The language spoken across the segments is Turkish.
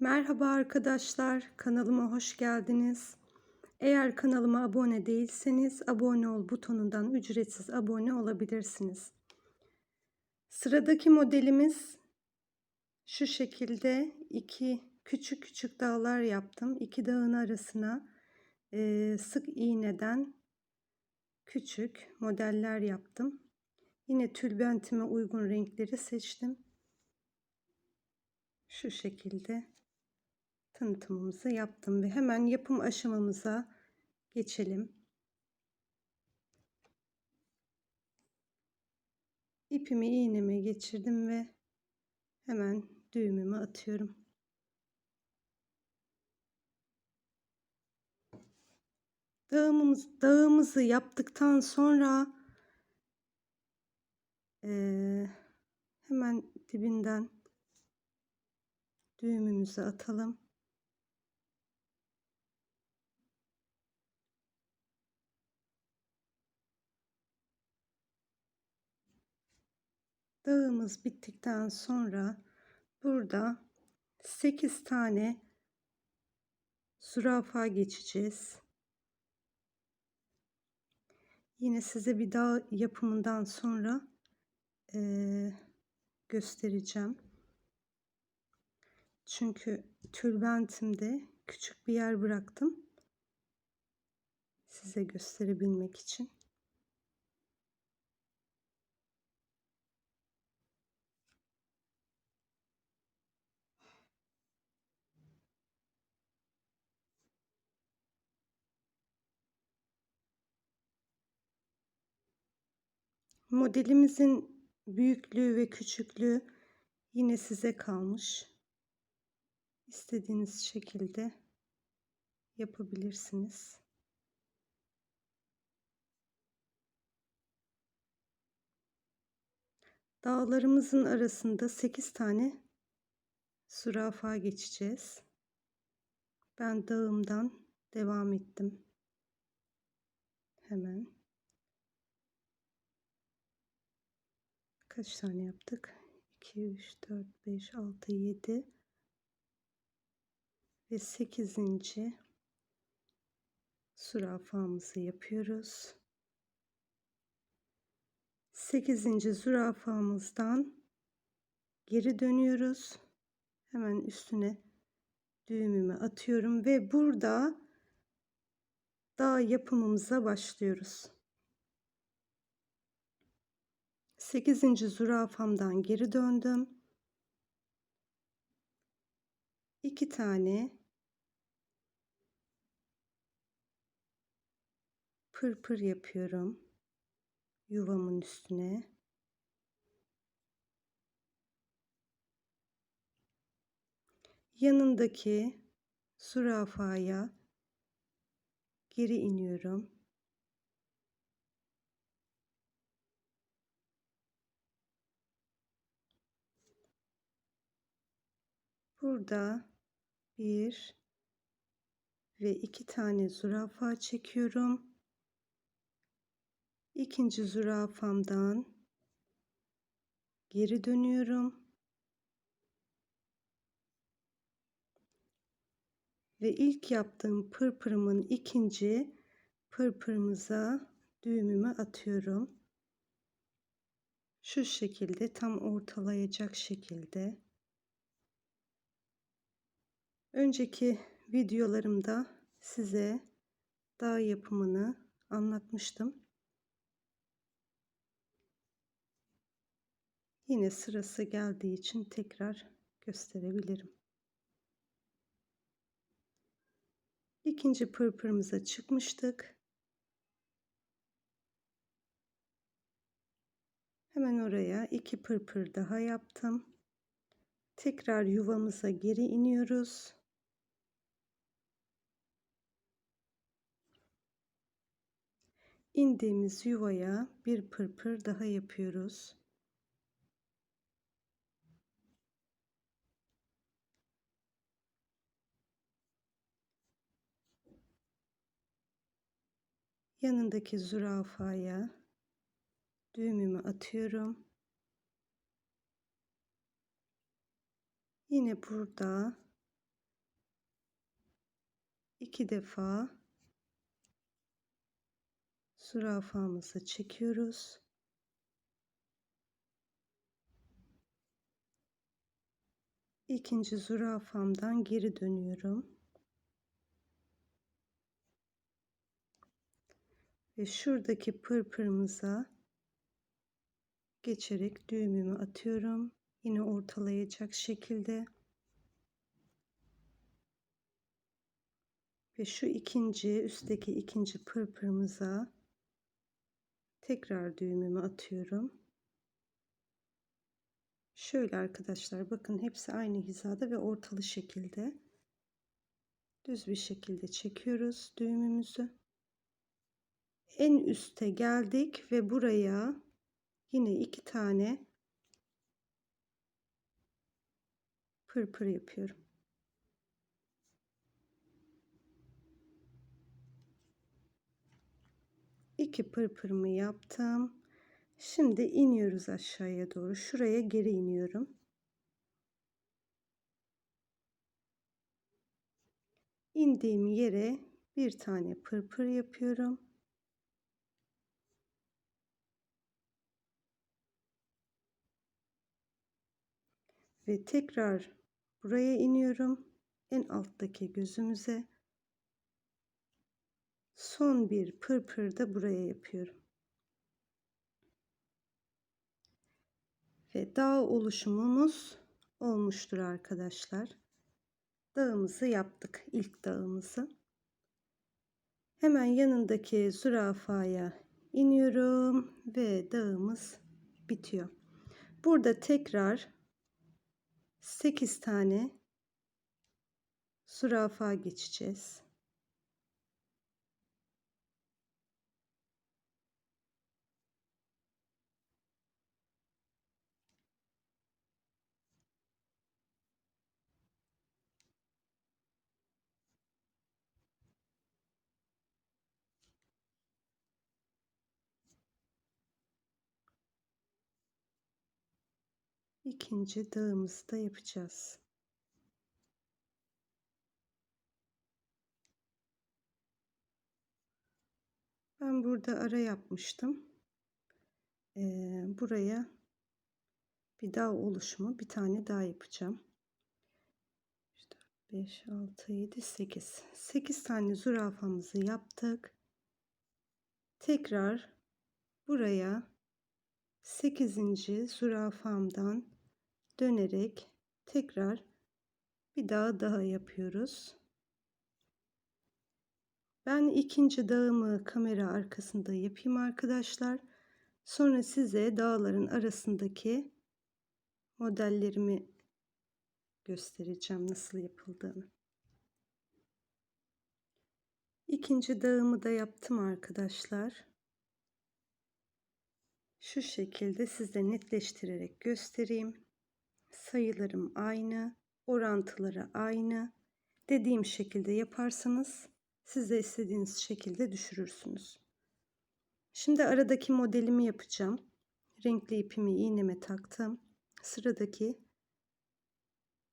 Merhaba arkadaşlar, kanalıma hoş geldiniz. Eğer kanalıma abone değilseniz abone ol butonundan ücretsiz abone olabilirsiniz. Sıradaki modelimiz şu şekilde iki küçük küçük dağlar yaptım. İki dağın arasına e, sık iğneden küçük modeller yaptım. Yine tülbentime uygun renkleri seçtim. Şu şekilde tanıtımımızı yaptım ve hemen yapım aşamamıza geçelim. İpimi iğneme geçirdim ve hemen düğümümü atıyorum. Dağımız, dağımızı yaptıktan sonra e, hemen dibinden düğümümüzü atalım. Dağımız bittikten sonra burada 8 tane zürafa geçeceğiz. Yine size bir dağ yapımından sonra e, göstereceğim. Çünkü tülbentimde küçük bir yer bıraktım. Size gösterebilmek için. Modelimizin büyüklüğü ve küçüklüğü yine size kalmış. İstediğiniz şekilde yapabilirsiniz. Dağlarımızın arasında 8 tane zürafa geçeceğiz. Ben dağımdan devam ettim. Hemen. Kaç tane yaptık? 2, 3, 4, 5, 6, 7 ve 8. zürafamızı yapıyoruz. 8. zürafamızdan geri dönüyoruz. Hemen üstüne düğümümü atıyorum ve burada dağ yapımımıza başlıyoruz. 8. zürafamdan geri döndüm. 2 tane pırpır yapıyorum yuvamın üstüne. Yanındaki zürafaya geri iniyorum. Burada bir ve iki tane zürafa çekiyorum. İkinci zürafamdan geri dönüyorum. Ve ilk yaptığım pırpırımın ikinci pırpırımıza düğümümü atıyorum. Şu şekilde tam ortalayacak şekilde. Önceki videolarımda size dağ yapımını anlatmıştım. Yine sırası geldiği için tekrar gösterebilirim. İkinci pırpırımıza çıkmıştık. Hemen oraya iki pırpır daha yaptım. Tekrar yuvamıza geri iniyoruz. İndiğimiz yuvaya bir pırpır daha yapıyoruz. yanındaki zürafaya düğümümü atıyorum. Yine burada iki defa zürafamızı çekiyoruz. İkinci zürafamdan geri dönüyorum. Ve şuradaki pırpırımıza geçerek düğümümü atıyorum. Yine ortalayacak şekilde. Ve şu ikinci üstteki ikinci pırpırımıza tekrar düğümümü atıyorum. Şöyle arkadaşlar bakın hepsi aynı hizada ve ortalı şekilde düz bir şekilde çekiyoruz düğümümüzü. En üste geldik ve buraya yine iki tane pırpır yapıyorum. İki pırpırımı yaptım. Şimdi iniyoruz aşağıya doğru. Şuraya geri iniyorum. indiğim yere bir tane pırpır yapıyorum. Ve tekrar buraya iniyorum. En alttaki gözümüze son bir pırpır da buraya yapıyorum. Ve dağ oluşumumuz olmuştur arkadaşlar. Dağımızı yaptık. ilk dağımızı. Hemen yanındaki zürafaya iniyorum ve dağımız bitiyor. Burada tekrar 8 tane zürafa geçeceğiz. İkinci dağımızı da yapacağız. Ben burada ara yapmıştım. Ee, buraya bir dağ oluşumu bir tane daha yapacağım. 5, 6, 7, 8. 8 tane zürafamızı yaptık. Tekrar buraya 8. zürafamdan dönerek tekrar bir daha daha yapıyoruz. Ben ikinci dağımı kamera arkasında yapayım arkadaşlar. Sonra size dağların arasındaki modellerimi göstereceğim nasıl yapıldığını. İkinci dağımı da yaptım arkadaşlar. Şu şekilde size netleştirerek göstereyim. Sayılarım aynı, orantıları aynı. Dediğim şekilde yaparsanız siz de istediğiniz şekilde düşürürsünüz. Şimdi aradaki modelimi yapacağım. Renkli ipimi iğneme taktım. Sıradaki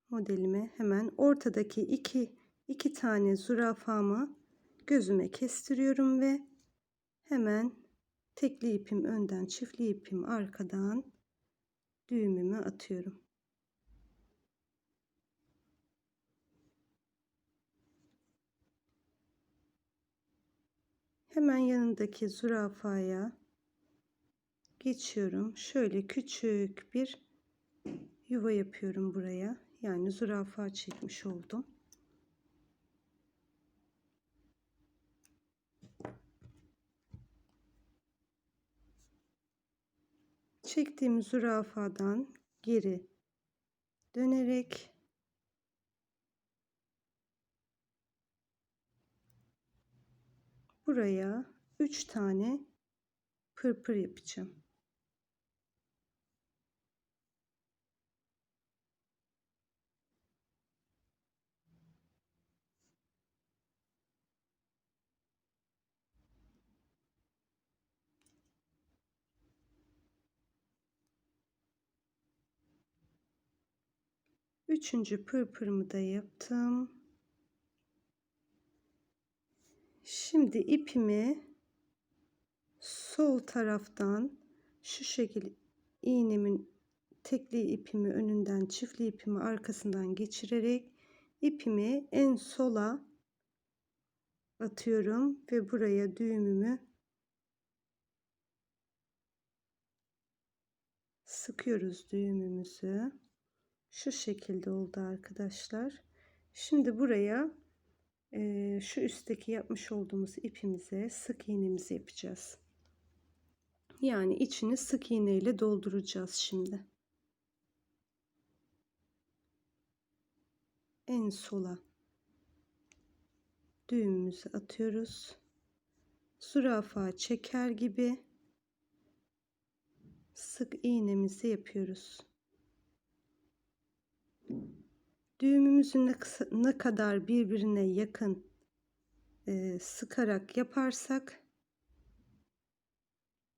modelimi hemen ortadaki iki, iki tane zürafamı gözüme kestiriyorum ve hemen tekli ipim önden çiftli ipim arkadan düğümümü atıyorum. Hemen yanındaki zürafaya geçiyorum. Şöyle küçük bir yuva yapıyorum buraya. Yani zürafa çekmiş oldum. Çektiğim zürafadan geri dönerek buraya 3 tane pırpır yapacağım. Üçüncü pırpırımı da yaptım. Şimdi ipimi sol taraftan şu şekilde iğnemin tekli ipimi önünden çiftli ipimi arkasından geçirerek ipimi en sola atıyorum ve buraya düğümümü sıkıyoruz düğümümüzü. Şu şekilde oldu arkadaşlar. Şimdi buraya şu üstteki yapmış olduğumuz ipimize sık iğnemizi yapacağız. Yani içini sık iğne ile dolduracağız şimdi. En sola düğümümüzü atıyoruz. Zürafa çeker gibi sık iğnemizi yapıyoruz. Düğümümüzü ne, ne kadar birbirine yakın e, sıkarak yaparsak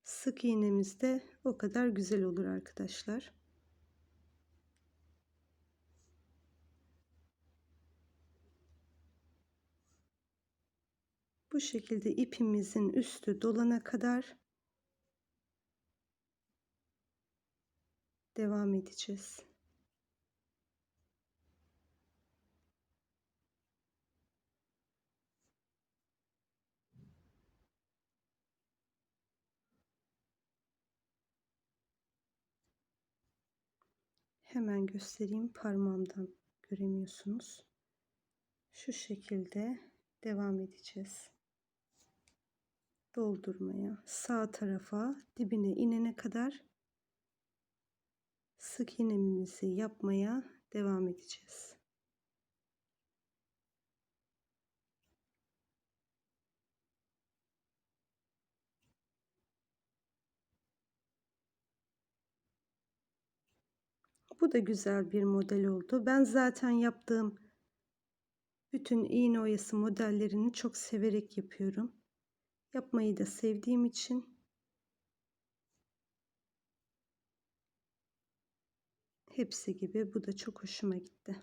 sık iğnemiz de o kadar güzel olur arkadaşlar. Bu şekilde ipimizin üstü dolana kadar devam edeceğiz. Hemen göstereyim parmağımdan göremiyorsunuz. Şu şekilde devam edeceğiz. Doldurmaya sağ tarafa dibine inene kadar sık iğnemizi yapmaya devam edeceğiz. Bu da güzel bir model oldu. Ben zaten yaptığım bütün iğne oyası modellerini çok severek yapıyorum. Yapmayı da sevdiğim için hepsi gibi bu da çok hoşuma gitti.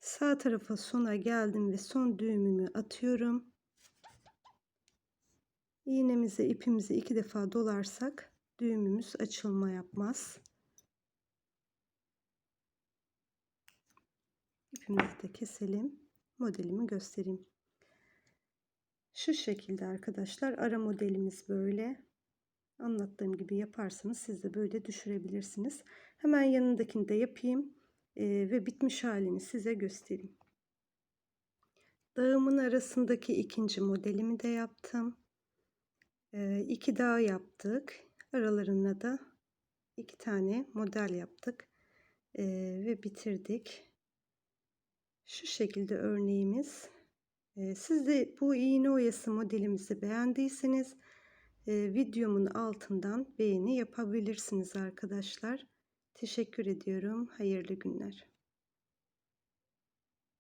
Sağ tarafa sona geldim ve son düğümümü atıyorum. İğnemizi ipimizi iki defa dolarsak düğümümüz açılma yapmaz. İpimizi de keselim. Modelimi göstereyim. Şu şekilde arkadaşlar ara modelimiz böyle. Anlattığım gibi yaparsanız siz de böyle düşürebilirsiniz. Hemen yanındakini de yapayım ee, ve bitmiş halini size göstereyim. Dağımın arasındaki ikinci modelimi de yaptım. Ee, iki dağ yaptık. Aralarına da iki tane model yaptık ee, ve bitirdik. Şu şekilde örneğimiz. Siz de bu iğne oyası modelimizi beğendiyseniz videomun altından beğeni yapabilirsiniz arkadaşlar. Teşekkür ediyorum. Hayırlı günler.